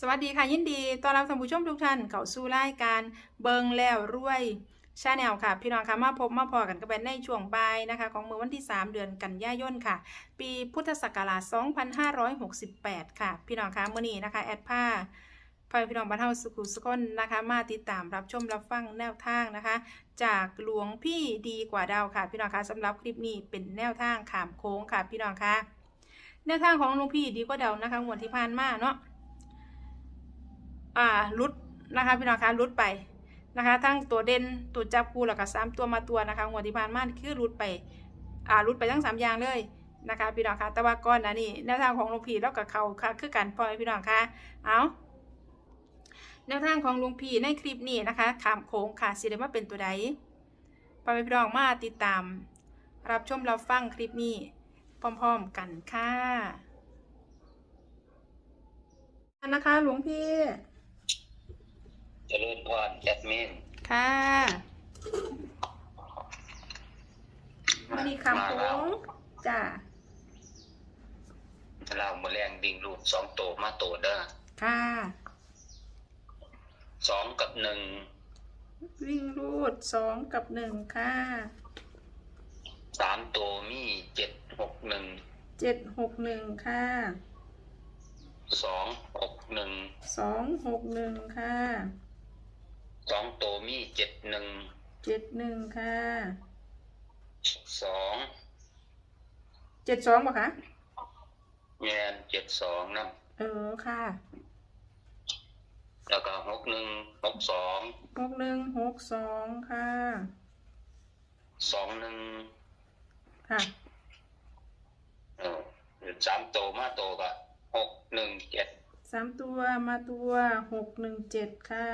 สวัสดีค่ะยินดีต้อนรับท่านผู้ชมทุกท่านเข้าสู่รายการเบิงแล้วรวยชาแนลค่ะ พี่น้องค่ะมาพบมาพอกันก็เป็นในช่วงบ่ายนะคะ ของมือวันที่ 3 เดือนกันยายนค่ะ ปีพุทธศักราช 2568 ค่ะ พี่น้องค่ะมื้อนี้นะคะแอดผ้าพาพี่น้องบรรเทาสุขุสุขนนะคะ มาติดตามรับชมรับฟังแนวทางนะคะ จากหลวงพี่ดีกว่าดาวค่ะ พี่น้องคะสำหรับคลิปนี้เป็นแนวทางขามโค้งค่ะ พี่น้องคะแนวทางของหลวงพี่ดีกว่าดาวนะคะงวดที่ผ่านมาเนาะ อ่ารุดนะคะพี่น้องคะรุดไปนะคะ ทั้งตัวเด่นตัวจับคู่แล้วก็สามตัวมาตัวนะคะงวดที่ผ่านมานี่คือรุดไปอ่ารุดไปทั้งสามอย่างเลยนะคะพี่น้องคะแต่ว่าก่อนนะนี่แนวทางของหลวงพี่แล้วกับเขาค่ะคือกันพอไหมพี่น้องคะเอาแนวทางของหลวงพี่ในคลิปนี้นะคะขามโค้งค่ะสิได้มาเป็นตัวใดพอไหมพี่น้องมาติดตาม รับชมรับฟังคลิปนี้ พร้อมๆกันค่ะนะคะหลวงพี่ จริญพรแอดมินค่ะวันนี้คำโค้งจ้ะเรามาแรงดิ่งรูดสองโตมาโตเด้อค่ะสองกับหนึ่งวิ่งรูดสองกับหนึ่งค่ะสามโตมีเจ็ดหกหนึ่งเจ็ดหกหนึ่งค่ะสองหกหนึ่งสองหกหนึ่งค่ะ สองโตมีเจ็ดหนึ่งเจ็ดหนึ่งค่ะสองเจ็ดสองป่ะคะแมนเจ็ดสองนะเออค่ะ แล้วก็หกหนึ่งหกสองหกหนึ่งหกสองค่ะสองหนึ่งค่ะเออสามโตมาโตก็หกหนึ่งเจ็ดสามตัวมาตัวหกหนึ่งเจ็ดค่ะ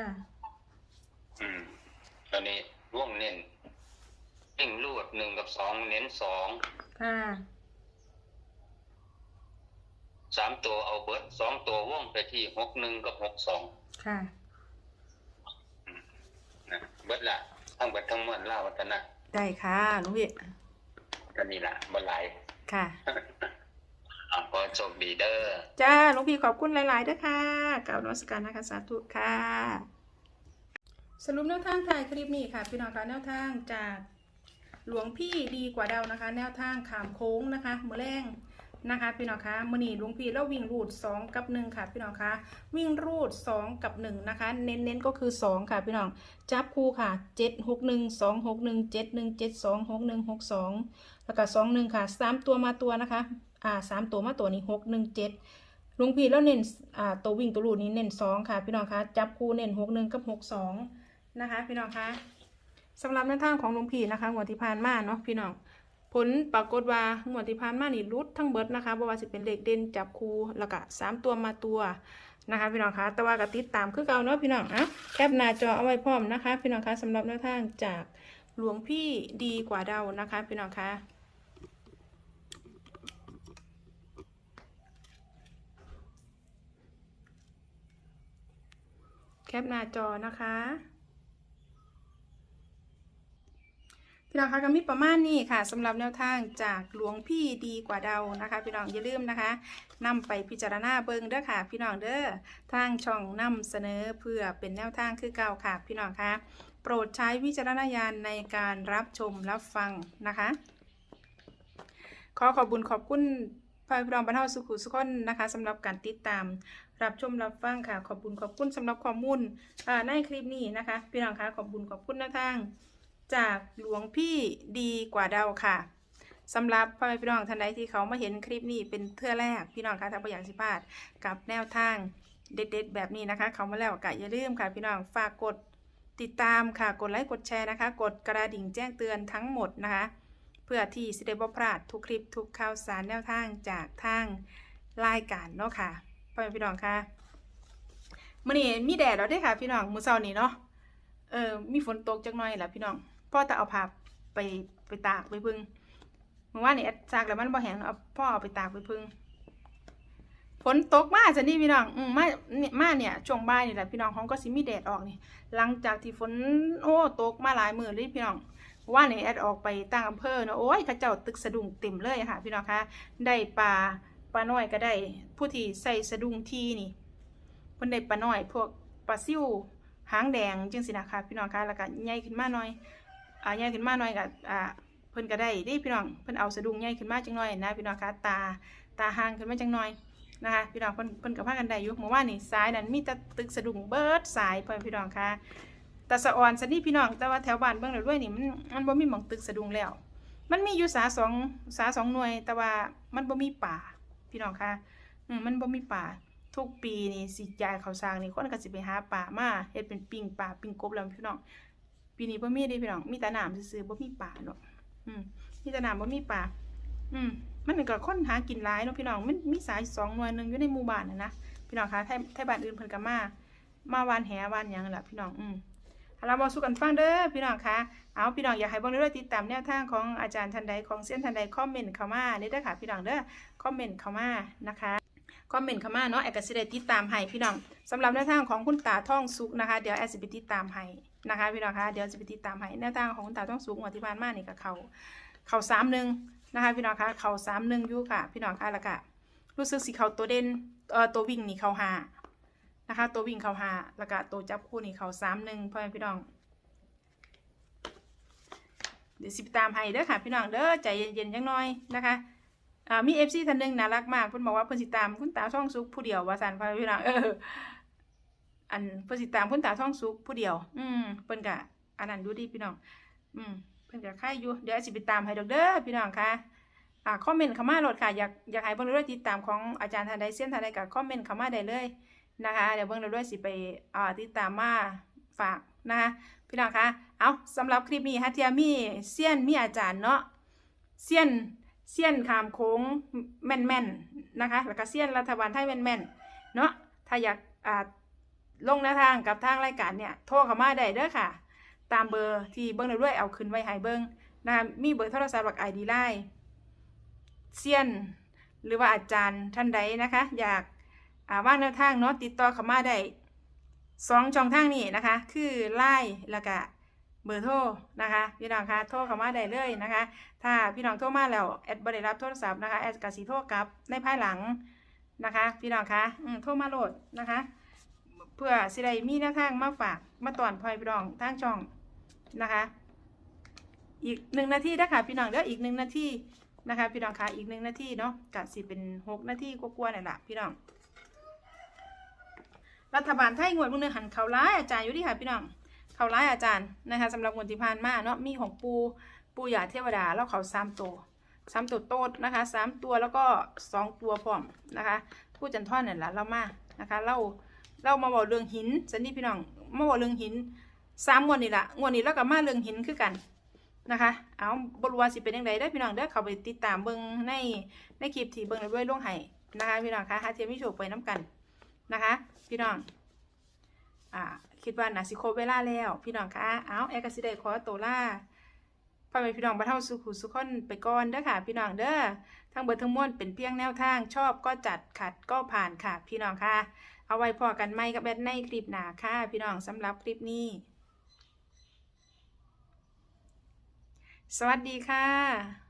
อืมตอนนี้ร่วงเน้นดิ่งรูดหนึ่งกับสองเน้นสองค่ะสามตัวเอาเบิร์ดสองตัวว่องไปที่หกหนึ่งกับหกสองค่ะนะเบิร์ดละทั้งเบิร์ดทั้งมวลเล่าวัฒนะได้ค่ะหลวงพี่ก็นี่ละบนไหลายค่ะอะขอโชคดีเด้อจ้าหลวงพี่ขอบคุณหลายๆด้วยค่ะกล่าวนมัสการนะคะสาธุค่ะ สรุปแนวทางถ่ายคลิปนี้ค่ะ พี่น้องคะแนวทางจากหลวงพี่ดีกว่าเดานะคะ แนวทางขามโค้งนะคะมือแรงนะคะพี่น้องคะมือนีหลวงพี่แล้ววิ่งรูด 2 กับ 1 ค่ะ พี่น้องคะวิ่งรูด 2 กับ 1 นะคะ เน้นๆก็คือ 2 ค่ะพี่น้องจับคู่ค่ะ 7 6 1 2 6 1 7 1 7 2 6 1 6 2 แล้วก็2 1 ค่ะ 3 ตัวมาตัวนะคะอ่าสามตัวมาตัวนี้หกหนึ่งเจ็ดลุงพี่แล้วเน้นอ่าตัววิ่งตัวรูดนี้เน้นสองค่ะ พี่น้องคะจับคู่เน้นหกหนึ่งกับหกสอง นะคะ พี่น้องคะสำหรับแนวทางของหลุงพี่นะคะงวดที่ผ่านมาเนาะพี่น้องผลปรากฏว่างวดที่ผ่านมานี่รุดทั้งเบิดนะคะบ่ว่าสิเป็นเลขเด่นจับคู่แล้วก็สามตัวมาตัวนะคะ พี่น้องคะแต่ว่ากติดตามคือเก่าเนาะพี่น้องอะแคปหน้าจอเอาไว้พร้อมนะคะ พี่น้องคะสำหรับแนวทางจากหลวงพี่ดีกว่าเดานะคะ พี่น้องคะแคปหน้าจอนะคะ พี่น้ องคะก็มีประมาณนี้ค่ะสำหรับแนวทางจากหลวงพี่ดีกว่าเดานะคะ พี่น้องอย่าลืมนะคะนำไปพิจารณาเบิ่งเด้อค่ะ พี่น้องเด้อทางช่องนำเสนอเพื่อเป็นแนวทางคือเก่าค่ะ พี่น้องคะโปรดใช้วิจารณญาณในการรับชมรับฟังนะคะ ขอขอบบุญขอบคุณพี่น้องบรรเทาสุขุสุขนนะคะสำหรับการติดตาม รับชมรับฟังค่ะขอบคุณขอบคุณสำหรับข้อมูลในคลิปนี้นะคะ พี่น้องคะขอบคุณขอบคุณน้าทาง จากหลวงพี่ดีกว่าเดาค่ะสำหรับพ่อแม่พี่น้องท่านใดที่เขามาเห็นคลิปนี้เป็นเทื่อแรกพี่น้องคะทางประหยัดสิพาดกับแนวทางเด็ดๆ แบบนี้นะคะ เขามาแล้วก็อย่าลืมค่ะ พี่น้องฝากกดติดตามค่ะกดไลค์กดแชร์นะคะ กดกระดิ่งแจ้งเตือนทั้งหมดนะคะ เพื่อที่สิได้บ่พลาดทุกคลิปทุกข่าวสารแนวทางจากทางรายการเนาะค่ะพ่อแม่พี่น้องค่ะมื่อนี้มีแดดแล้วด้อค่ะ พี่น้องมื้อเช้านี้เนาะเออมีฝนตกจักหน่อยแหละพี่น้อง พ่อแต่เอาผ้าไปไปตากไปพึ่งเมื่อวานนี่แอดซากแล้วมันบ่แห้งเอาพ่อเอาไปตากไปพึ่งฝนตกมาจะนี่พี่น้องอืมมาเนี่ยมาเนี่ยช่วงบ่ายนี่แหละพี่น้องของก็สิมีแดดออกนี่ หลังจากที่ฝนโอ้ตกมาหลายมือเลยพี่น้องว่านี่ยแอดออกไปต่างอำเภอเนาะโอ้ยข้าเจ้าตึกสะดุ้งเต็มเลยค่ะ พี่น้องคะได้ปลาปลาน้อยก็ได้ ผู้ที่ใส่สะดุ้งทีนี่เพิ่นได้ปลาน้อย พวกปลาซิ่วหางแดงจังซี่นะคะพี่น้องคะแล้วก็ใหญ่ขึ้นมาหน่อย อ่าใหญ่ขึ้นมาหน่อยก็อ่าเพิ่นก็ได้ด้พี่น้องเพิ่นเอาสะดุ้งใหญ่ขึ้นมาจังหน่อยนะพี่น้องคะตาตาห่างขึ้นมาจังหน่อยนะคะพี่น้องเพิ่นเพิ่นก็พากันได้อยู่เมื่อวานนี่สายนั้นมีแต่ตึกสะดุ้งเบิดสายเพิ่นพี่น้องคะแต่สะออนสนี่พี่น้องแต่ว่าแถวบ้านเบิ่งแล้วด้วยนี่มันมันบ่มีหม่องตึกสะดุ้งแล้ว มันมีอยู่สาสองสาสองหน่วย แต่ว่ามันบ่มีป่าพี่น้องคะอืมมันบ่มีป่าทุกปีนี่สิยายเขาสร้างนี่คนก็สิไปหาป่ามาเฮ็ดเป็นปิ้งป่าปิงกบแล้วพี่น้อง ปีนี้บ่มีเด้พี่น้อง มีแต่น้ำซื่อๆบ่มีป่าเนาะอืมมีแต่น้ำบ่มีป่าอืมมันก็คนหากินหลายเนาะพี่น้อง มันมีสายสองหน่วยหนึ่งอยู่ในหมู่บ้านนะนะพี่น้องคะไทยไทยบ้านอื่นเพิ่นก็มา มาวานแหวานหยังนั่นล่ะพี่น้อง อืมเอาล่ะมาสู่กันฟังเด้อพี่น้องคะเอาพี่น้องอยากให้เบิ่งเรื่อยๆติดตามแนวทางของอาจารย์ท่านใดของเซียนท่านใดคอมเมนต์เข้ามาเด้อค่ะพี่น้องเด้อคอมเมนต์เข้ามานะคะ คอมเมนต์เข้ามาเนาะแอดก็สิได้ติดตามให้พี่น้องสำหรับแนวทางของคุณตาท่องสุกนะคะ เดี๋ยวแอดสิไปติดตามให้นะคะพี่น้องคะเดี๋ยวจะไปติดตามให้แนวทางของคุณตาท่องสุกงวดที่ผ่านมานี่ก็เขาเขาสามหนึ่งนะคะพี่น้องคะเขาสามหนึ่งอยู่ค่ะ พี่น้องคะแล้วก็รู้สึกสิเขาตัวเด่นเอ่อตัววิ่งนี่เขาหานะคะ ตัววิ่งเขาหาแล้วก็ตัวจับคู่นี่เขาสามหนึ่งพ่อแม่พี่น้องเดี๋ยวสิไปตามให้เด้อค่ะพี่น้องเด้อใจเย็นๆจังน่อยนะคะ อ่ามีเอฟซีท่านหนึ่งน่ารักมากเพิ่นบอกว่าเพิ่นสิตามคุณตาท่องสุกผู้เดียวว่าสันพ่อพี่น้องเอออันเพิ่นสิตามคุณตาท่องสุกผู้เดียว อืมเพิ่นกะอันนั้นดูดีพี่น้อง อืมเพิ่นกะค่ายอยู่เดี๋ยวสิไปตามให้ดอกเด้อพี่น้องค่ะอ่าคอมเมนต์เข้ามาโหลดค่ะอยากอยากให้เบิ่งเรื่อยติดตามของอาจารย์ท่านใดเซียนท่านใดก็คอมเมนต์เข้ามาได้เลยนะคะ เดี๋ยวเบิ่งเรื่อยสิไปอ่าติดตามมาฝากนะคะพี่น้องคะเอาสำหรับคลิปนี้ฮะเทียมีเซียนมีอาจารย์เนาะเซียน เซียนขามโค้งแม่นๆนะคะแล้วก็เซียนรัฐบาลไทยแม่นๆเนาะถ้าอยากอ่าลงแนวทางกับทางรายการเนี่ยโทรเข้ามาได้เด้อค่ะ ตามเบอร์ที่เบิ้งด้วยเอาขึ้นไว้ให้เบิ้งนะคะมีเบอร์โทรศัพท์หลักไอดีไลน์เซียนหรือว่าอาจารย์ท่านใดนะคะ อยากอ่าว่างแนวทางเนาะติดต่อเข้ามาได้สองช่องทางนี้นะคะ คือไลน์แล้วก็ เบอร์โทรนะคะพี่น้องคะโทรเข้ามาได้เลยนะคะ ถ้าพี่น้องโทรมาแล้วแอดบริรับโทรศัพท์นะคะแอดกสิโทรกลับในภายหลังนะคะ พี่น้องคะโทรมาโหลดนะคะ เพื่อสิได้มีแนวทางมาฝากมาตอนพลอยพี่น้องทางช่องนะคะ อีกหนึ่งนาทีนะคะพี่น้องเดี๋ยวอีกหนึ่งนาทีนะคะ พี่น้องคะอีกหนึ่งนาทีเนาะกะสิเป็นหกนาทีกว่าๆนี่นแหละพี่น้องรัฐบาลไทยงวดมึงเนื้อหันเขาร้ายอาจารย์อยู่ที่ค่ะพี่น้อง เขาร้ายอาจารย์นะคะสำหรับงวดที่ผ่านมาเนาะมีของปูปูหยาเทวดาแล้วเขาสามตัวสามตัวโตดนะคะสามตัวแล้วก็สองตัวพร้อมนะคะผู้จันทอนเนี่ยแหละเรามานะคะเราเรามาบอกเรื่องหินสันนี่พี่น้องมาบอกเรื่องหินสามงวดนี่แหละงวดนี้แล้วก็มาเรื่องหินคือกันนะคะเอาบรัวสิเป็นยังไงได้พี่น้องเด้เขาไปติดตามเบิ้งในในคลิปที่เบิ้งด้วยล่วงไห้นะคะพี่น้องคะหาเทียมมิโชไปน้กันนะคะ พี่น้องอ่า คิดว่านาสิโครบเวลาแล้ว พี่น้องคะเอาแอร์กสิได้ขอตัวล่าพ่อแม่พี่น้องบรรเทาสุขุสุขคนไปก่อนเด้อค่ะ พี่น้องเด้อทั้งเบิดทั้งมวลเป็นเพียงแนวทางชอบก็จัดขัดก็ผ่านค่ะ พี่น้องค่ะ เอาไว้พอกันไหมกับแบทในคลิปหนาค่ะ พี่น้องสำหรับคลิปนี้ สวัสดีค่ะ